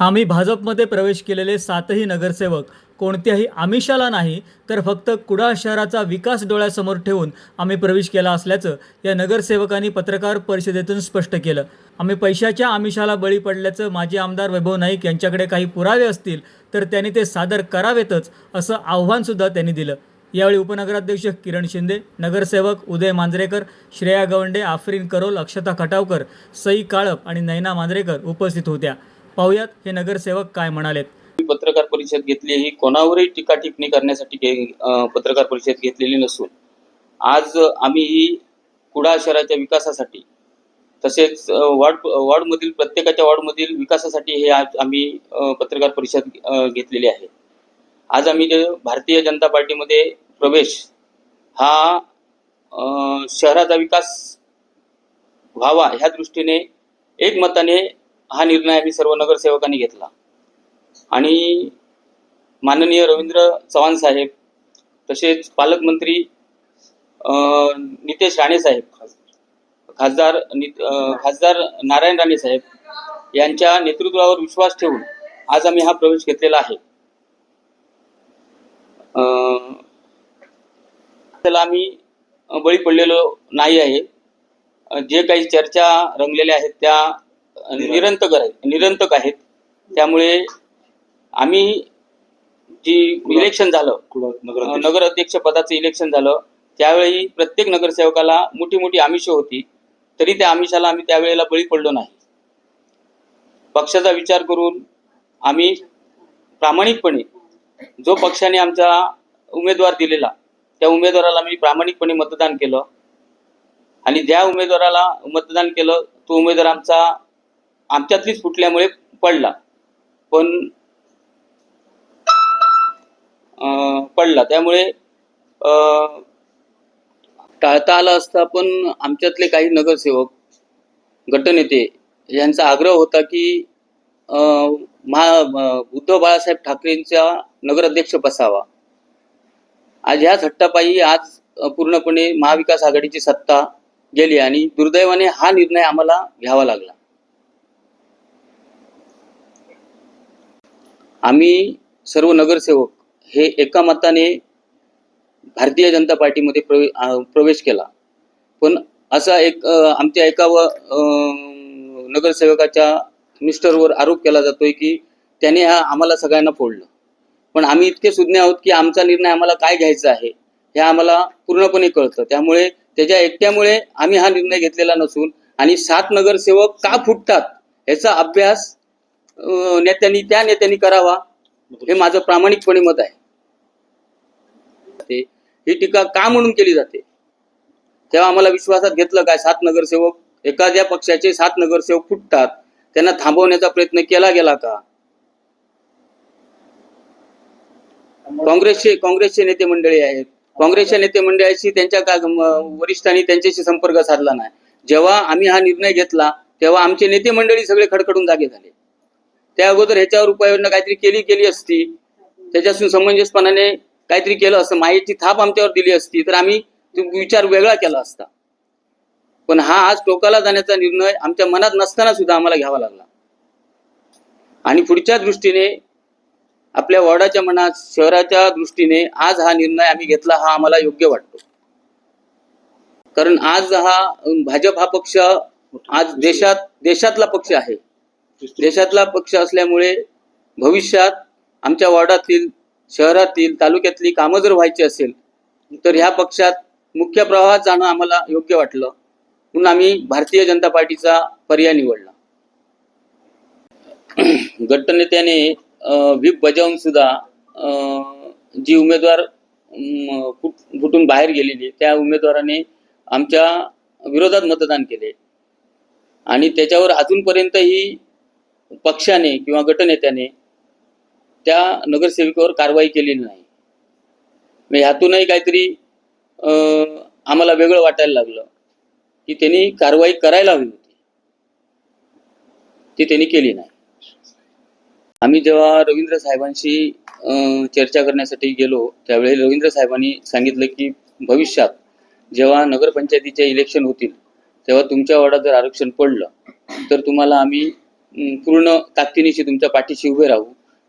आम्ही भाजपमध्ये प्रवेश केलेले सातही नगरसेवक कोणत्याही आमिषाला नाही तर फक्त कुडाळ शहराचा विकास डोळ्यासमोर ठेवून आम्ही प्रवेश केला असल्याचं या नगरसेवकांनी पत्रकार परिषदेतून स्पष्ट केलं. आम्ही पैशाच्या आमिषाला बळी पडल्याचं माजी आमदार वैभव नाईक यांच्याकडे काही पुरावे असतील तर त्यांनी ते सादर करावेतच असं आव्हानसुद्धा त्यांनी दिलं. यावेळी उपनगराध्यक्ष किरण शिंदे नगरसेवक उदय मांजरेकर श्रेया गवंडे आफरीन करोल अक्षता खटावकर सई काळप आणि नैना मांजरेकर उपस्थित होत्या. पाहुयात हे नगरसेवक काय म्हणालेत. मी पत्रकार परिषद घेतली ही कोणावरही टीका टिप्पणी करण्यासाठी पत्रकार परिषद घेतलेली नसून आज आम्ही ही कुडाळ शहराच्या विकासासाठी तसेच वॉर्ड वॉर्डमधील प्रत्येकाच्या वॉर्डमधील विकासासाठी हे आज आम्ही पत्रकार परिषद घेतलेली आहे. आज आम्ही जे भारतीय जनता पार्टीमध्ये प्रवेश हा शहराचा विकास व्हावा ह्या दृष्टीने एकमताने हा निर्णय आम्ही सर्व नगरसेवकांनी घेतला. आणि माननीय रवींद्र चव्हाण साहेब तसेच पालकमंत्री नितेश राणे साहेब खासदार खासदार नारायण राणे साहेब यांच्या नेतृत्वावर विश्वास ठेवून आज आम्ही हा प्रवेश घेतलेला आहे. त्याला आम्ही बळी पडलेलो नाही आहे. जे काही चर्चा रंगलेल्या आहेत त्या अं, निरंतर आहेत. निरंतक आहेत. त्यामुळे आम्ही जी इलेक्शन झालं अं, नगर अध्यक्ष पदाचं इलेक्शन झालं त्यावेळी प्रत्येक नगरसेवकाला मोठी मोठी आमिष होती. तरी त्या आमिषाला आम्ही त्यावेळेला बळी पडलो नाही. पक्षाचा विचार करून आम्ही प्रामाणिकपणे जो पक्षाने आमचा उमेदवार दिलेला त्या उमेदवाराला मी प्रामाणिकपणे मतदान केलं. आणि ज्या उमेदवाराला मतदान केलं तो उमेदवार आमचा आमच्यातलीच फुटल्यामुळे पडला. पण अं, पडला. त्यामुळे अं, टाळता आलं असता पण आमच्यातले काही नगरसेवक गटनेते यांचा आग्रह होता की महा उद्धव बाळासाहेब ठाकरेंचा नगराध्यक्ष बसावा. आज ह्या हट्टापायी आज पूर्णपणे महाविकास आघाडीची सत्ता गेली आणि दुर्दैवाने हा निर्णय आम्हाला घ्यावा लागला. आम्ही सर्व नगरसेवक हे एका मताने भारतीय जनता पार्टीमध्ये प्रवे प्रवेश केला. पण असा एक आमच्या एका व नगरसेवकाच्या मिस्टरवर आरोप केला जातोय की त्याने हा आम्हाला सगळ्यांना फोडलं. पण आम्ही इतके सुज्ञ आहोत की आमचा निर्णय आम्हाला काय घ्यायचा आहे हे आम्हाला पूर्णपणे कळतं. त्यामुळे त्याच्या एकट्यामुळे आम्ही हा निर्णय घेतलेला नसून आणि सात नगरसेवक का फुटतात याचा अभ्यास नेत्यांनी त्या नेत्यांनी करावा. हे माझं प्रामाणिकपणे मत आहे. ही टीका का म्हणून केली जाते? तेव्हा आम्हाला विश्वासात घेतलं काय? सात नगरसेवक एखाद्या पक्षाचे सात नगरसेवक फुटतात. त्यांना थांबवण्याचा प्रयत्न केला गेला का? काँग्रेसचे काँग्रेसचे नेते मंडळी आहेत. काँग्रेसच्या नेते मंडळाशी त्यांच्या का वरिष्ठांनी त्यांच्याशी संपर्क साधला नाही. जेव्हा आम्ही हा निर्णय घेतला तेव्हा आमचे नेते मंडळी सगळे खडखडून जागे झाले. त्या अगोदर ह्याच्यावर उपाययोजना काहीतरी केली केली असती. त्याच्यापासून समंजसपणाने काहीतरी केलं असतं. माहिती थाप आमच्यावर दिली असती. तर आम्ही विचार वेगळा केला असता. पण हा आज टोकाला जाण्याचा निर्णय आमच्या मनात नसताना सुद्धा आम्हाला घ्यावा लागला. आणि पुढच्या दृष्टीने आपल्या वॉर्डाच्या मनात शहराच्या दृष्टीने आज हा निर्णय आम्ही घेतला हा आम्हाला योग्य वाटतो. कारण आज हा भाजप हा पक्ष आज देशात देशातला पक्ष आहे. देशातला पक्ष असल्यामुळे भविष्यात आमच्या वॉर्डातील शहरातील तालुक्यातली कामं जर व्हायची असेल तर ह्या पक्षात मुख्य प्रवाहात जाणं आम्हाला योग्य वाटलं. म्हणून आम्ही भारतीय जनता पार्टीचा पर्याय निवडला. गटनेत्याने व्हीप बजावून सुद्धा जी उमेदवार फुटून बाहेर गेलेली त्या उमेदवाराने आमच्या विरोधात मतदान केले. आणि त्याच्यावर अजूनपर्यंतही पक्षाने किंवा गटनेत्याने त्या नगरसेविकेवर कारवाई केलेली नाही. मग ह्यातूनही काहीतरी आम्हाला वेगळं वाटायला लागलं की त्यांनी कारवाई करायला हवी होती. ती त्यांनी केली नाही. आम्ही जेव्हा रवींद्र साहेबांशी अं, चर्चा करण्यासाठी गेलो त्यावेळी रवींद्र साहेबांनी सांगितलं की भविष्यात जेव्हा नगरपंचायतीचे इलेक्शन होतील तेव्हा तुमच्या वॉर्डात जर आरक्षण पडलं तर तुम्हाला आम्ही पूर्ण ताकदीनिशी तुमच्या पाठीशी उभे राहू.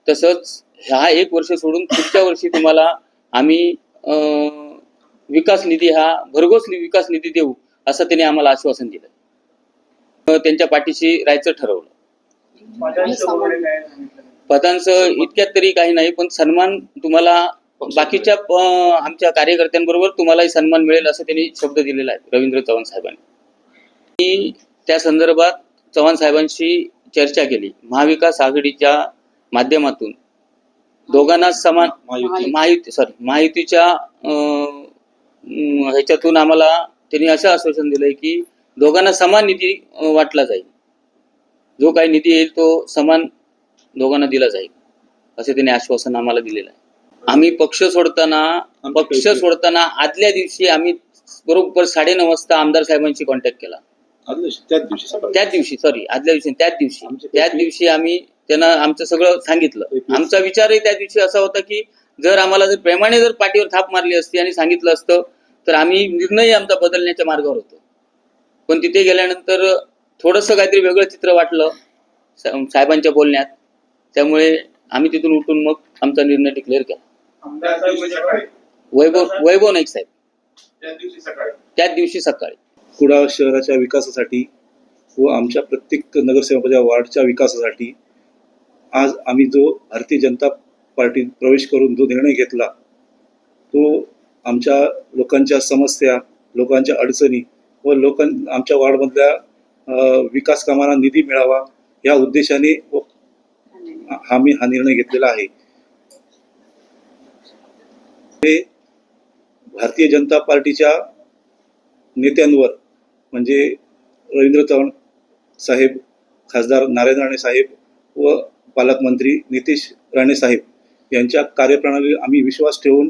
तसंच ह्या एक वर्ष सोडून पुढच्या वर्षी तुम्हाला आम्ही अं, विकास निधी हा भरघोस विकास निधी देऊ असं त्यांनी आम्हाला आश्वासन दिलं. त्यांच्या पाठीशी राहायचं ठरवलं. पदांचं इतक्यात तरी काही नाही पण सन्मान तुम्हाला बाकीच्या आमच्या कार्यकर्त्यांबरोबर तुम्हालाही सन्मान मिळेल असं त्यांनी शब्द दिलेला आहे रवींद्र चव्हाण साहेबांनी. त्या संदर्भात चव्हाण साहेबांशी चर्चा केली महाविकास आघाडीच्या माध्यमातून दोघांना समान महायुती. सॉरी महायुतीच्या ह्याच्यातून आम्हाला त्यांनी असं आश्वासन दिलंय की दोघांना समान निधी वाटला जाईल जो काही निधी येईल तो समान दोघांना दिला जाईल असे त्यांनी आश्वासन आम्हाला दिलेलं आहे आम्ही पक्ष सोडताना पक्ष. सोडताना आदल्या दिवशी आम्ही बरोबर साडेनऊ वाजता आमदार साहेबांशी कॉन्टॅक्ट केला त्याच दिवशी सकाळी. त्याच दिवशी सॉरी आदल्या दिवशी त्याच दिवशी. त्याच. दिवशी आम्ही त्यांना आमचं सगळं सांगितलं. आमचा विचारही त्या दिवशी असा होता की जर आम्हाला जर प्रेमाने जर पाठीवर थाप मारली असती आणि सांगितलं असतं तर आम्ही निर्णय आमचा बदलण्याच्या मार्गावर होतो. पण तिथे गेल्यानंतर थोडंसं काहीतरी वेगळं चित्र वाटलं सा- साहेबांच्या बोलण्यात. त्यामुळे आम्ही तिथून उठून मग आमचा निर्णय डिक्लेअर केला. वैभव वैभव नाईक साहेब. त्या दिवशी सकाळी. त्याच दिवशी सकाळी. कुडाळ शहराच्या विकासासाठी व आमच्या प्रत्येक नगरसेवकाच्या वार्डच्या विकासासाठी आज आम्ही जो भारतीय जनता पार्टीत प्रवेश करून जो निर्णय घेतला तो आमच्या लोकांच्या समस्या लोकांच्या अडचणी व लोकां आमच्या वार्डमधल्या विकास कामांना निधी मिळावा या उद्देशाने आम्ही हा निर्णय घेतलेला आहे. ते भारतीय जनता पार्टीच्या नेत्यांवर म्हणजे रवींद्र चव्हाण साहेब खासदार नारायण राणे साहेब व पालकमंत्री नितीश राणे साहेब यांच्या कार्यप्रणालीवर आम्ही विश्वास ठेवून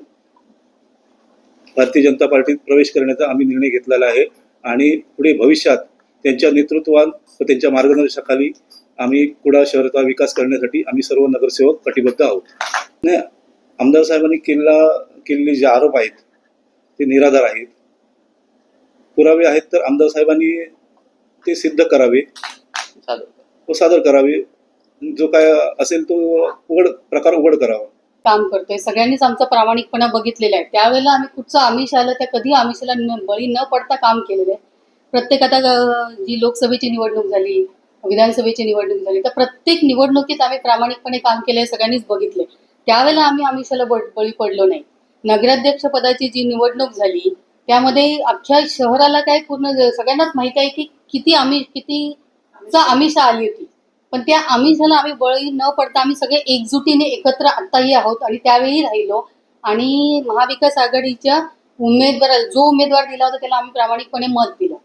भारतीय जनता पार्टीत प्रवेश करण्याचा आम्ही निर्णय घेतलेला आहे. आणि पुढे भविष्यात त्यांच्या नेतृत्वात व त्यांच्या मार्गदर्शनाखाली आम्ही कुडाळ शहराचा विकास करण्यासाठी आम्ही सर्व नगरसेवक कटिबद्ध आहोत. नाही आमदार साहेबांनी केलेला केलेले जे आरोप आहेत ते निराधार आहेत. पुरावे आहेत तर आमदार साहेबांनी ते सिद्ध करावे. व सादर करावे. जो काय असेल तो उघड प्रकार उघड करावा. काम करतोय. सगळ्यांनीच आमचा प्रामाणिकपणा बघितलेला आहे. त्यावेळेला आम्ही कुठचं आमिष आलं त्या कधी आमिषाला बळी न पडता काम केलेलं आहे. प्रत्येक आता जी लोकसभेची निवडणूक झाली विधानसभेची निवडणूक झाली तर प्रत्येक निवडणुकीत आम्ही प्रामाणिकपणे काम केलंय सगळ्यांनीच बघितले त्यावेळेला आम्ही आमिषाला ब- बळी पडलो नाही. नगराध्यक्ष पदाची जी निवडणूक झाली त्यामध्ये अख्ख्या शहराला काय पूर्ण सगळ्यांनाच माहिती आहे की किती आमिष किती आमिषा आली होती. पण त्या आमिषाला आम्ही बळी न पडता आम्ही सगळे एकजुटीने एकत्र आत्ताही आहोत आणि त्यावेळी राहिलो. आणि महाविकास आघाडीच्या उमेदवार जो उमेदवार दिला होता त्याला आम्ही प्रामाणिकपणे मत दिलं.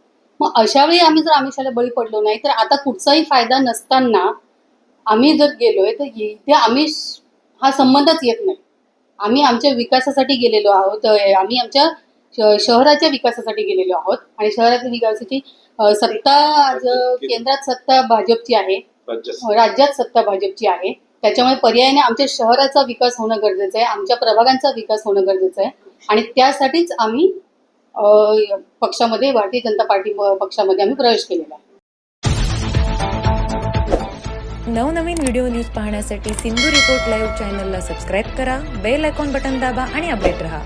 मग अशा वेळी आम्ही जर आमिषाला बळी पडलो नाही तर आता कुठचाही फायदा नसताना आम्ही जर गेलोय तर इथे आमिष हा संबंधच येत नाही. आम्ही आमच्या विकासासाठी गेलेलो आहोत आम्ही आमच्या श- शहराच्या विकासासाठी गेलेलो आहोत. आणि शहराच्या विकासाची सत्ता आज केंद्रात सत्ता भाजपची आहे राज्यात सत्ता भाजपची आहे त्याच्यामुळे पर्यायाने आमच्या शहराचा विकास होणं गरजेचं आहे आमच्या प्रभागांचा विकास होणं गरजेचं आहे. आणि त्यासाठीच आम्ही पक्षामध्ये भारतीय जनता पार्टी पक्षामध्ये आम्ही प्रवेश केलेला आहे. नवनवीन व्हिडिओ न्यूज पाहण्यासाठी सिंधू रिपोर्ट लाईव्ह चॅनलला सबस्क्राईब करा बेल आयकॉन बटन दाबा आणि अपडेट रहा.